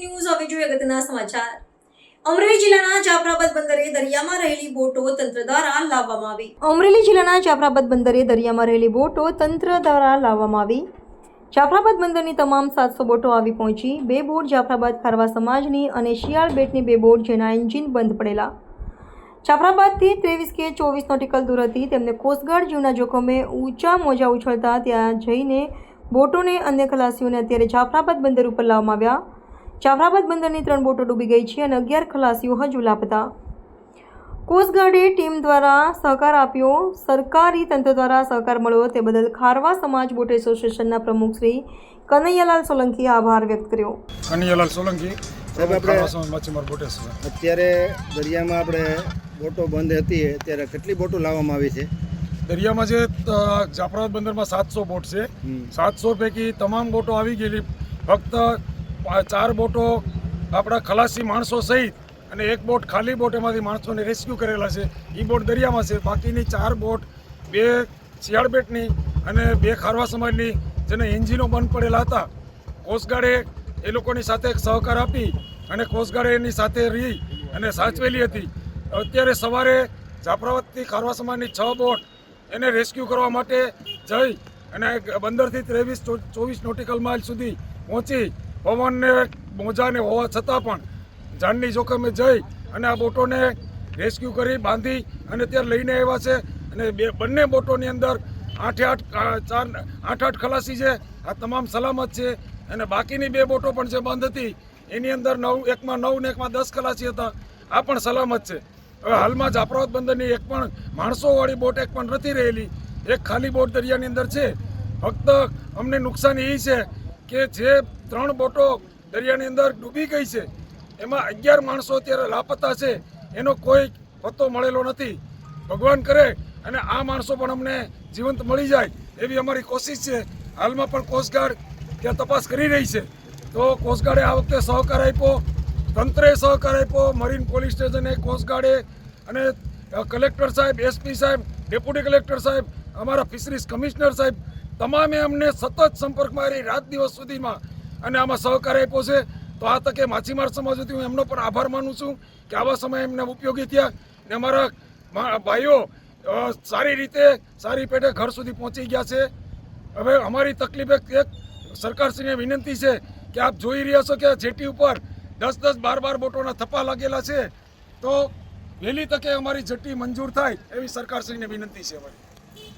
મહત્વના સમાચાર. અમરેલી જિલ્લાના જાફરાબાદ બંદરે દરિયામાં રહેલી બોટો તંત્ર દ્વારા લાવવામાં આવી. અમરેલી જિલ્લાના જાફરાબાદ બંદરે દરિયામાં રહેલી બોટો તંત્ર દ્વારા લાવવામાં આવી. જાફરાબાદ બંદરની તમામ સાતસો બોટો આવી પહોંચી. બે બોટ જાફરાબાદ ખારવા સમાજની અને શિયાળ બેટની બે બોટ જેના એન્જિન બંધ પડેલા. જાફરાબાદથી ત્રેવીસ કે ચોવીસ નોટિકલ દૂર હતી. તેમને કોસ્ટગાર્ડ જીવના જોખમે ઊંચા મોજા ઉછળતા ત્યાં જઈને બોટોને અન્ય ખલાસીઓને અત્યારે જાફરાબાદ બંદર ઉપર લાવવામાં આવ્યા. જાફરાબાદ બંદરની ત્રણ બોટો ડૂબી ગઈ છે અને અગિયાર ખલાસીઓ હજુ લાપતા. કોસ્ટગાર્ડે ટીમ દ્વારા સહકાર આપ્યો. સરકારી તંત્ર દ્વારા સહકાર મળ્યો તે બદલ ખારવા સમાજ બોટ એસોસિએશનના પ્રમુખ શ્રી કનૈયાલાલ સોલંકીએ આભાર વ્યક્ત કર્યો. કનૈયાલાલ સોલંકી અત્યારે દરિયામાં આપણે બોટો બંધ હતી ત્યારે કેટલી બોટો લાવવામાં આવી છે? દરિયામાં જે જાફરાબાદ બંદરમાં સાતસો બોટ છે. સાતસો પૈકી તમામ બોટો આવી ગયેલી. ફક્ત ચાર બોટો આપણા ખલાસી માણસો સહિત અને એક બોટ ખાલી બોટ એમાંથી માણસોને રેસ્ક્યુ કરેલા છે. એ બોટ દરિયામાં છે. બાકીની ચાર બોટ બે શિયાળબેટની અને બે ખારવા સમાજની જેને એન્જિનો બંધ પડેલા હતા. કોસ્ટગાર્ડે એ લોકોની સાથે એક સહકાર આપી અને કોસ્ટગાર્ડે એની સાથે રહી અને સાચવેલી હતી. અત્યારે સવારે જાફરાબાદથી ખારવા સમાજની છ બોટ એને રેસ્ક્યુ કરવા માટે જઈ અને બંદરથી ત્રેવીસ, ચોવીસ નોટિકલ માઇલ સુધી પહોંચી પવનને મોજાને હોવા છતાં પણ જાનની જોખમે જઈ અને આ બોટોને રેસ્ક્યુ કરી, બાંધી અને ત્યાં લઈને આવ્યા છે. અને બે, બંને બોટોની અંદર આઠે આઠ ચાર, આઠ આઠ ખલાસી છે. આ તમામ સલામત છે. અને બાકીની બે બોટો પણ જે બંધ હતી, એની અંદર નવ, એકમાં નવ ને એકમાં દસ ખલાસી હતા. આ પણ સલામત છે. હવે હાલમાં જાફરાબાદ બંદરની એક પણ માણસોવાળી બોટ એક પણ નથી રહેલી. એક ખાલી બોટ દરિયાની અંદર છે. ફક્ત અમને નુકસાન એ છે કે જે ત્રણ બોટો દરિયાની અંદર ડૂબી ગઈ છે, એમાં અગિયાર માણસો અત્યારે લાપતા છે, એનો કોઈ પત્તો મળેલો નથી. ભગવાન કરે અને આ માણસો પણ અમને જીવંત મળી જાય એવી અમારી કોશિશ છે. હાલમાં પણ કોસ્ટગાર્ડ ત્યાં તપાસ કરી રહી છે. તો કોસ્ટગાર્ડે આ વખતે સહકાર આપ્યો તંત્રે સહકાર આપ્યો મરીન પોલીસ સ્ટેશને કોસ્ટગાર્ડે અને કલેક્ટર સાહેબ એસપી સાહેબ ડેપ્યુટી કલેક્ટર સાહેબ, અમારા ફિશરીઝ કમિશનર સાહેબ તમામે અમને સતત સંપર્કમાં રહી રાત દિવસ સુધીમાં અને આમાં સહકાર આપ્યો છે. તો આ તકે માછીમાર સમાજ વતી હું એમનો પણ આભાર માનું છું કે આવા સમયે એમને ઉપયોગી થયા ને અમારા ભાઈઓ સારી રીતે સારી પેટે ઘર સુધી પહોંચી ગયા છે. હવે અમારી તકલીફ એક સરકારશ્રીને વિનંતી છે કે આપ જોઈ રહ્યા છો કે જેટી ઉપર દસ દસ બાર બાર બોટોના થપ્પા લાગેલા છે. તો વહેલી તકે અમારી જેટી મંજૂર થાય એવી સરકારશ્રીને વિનંતી છે અમારી.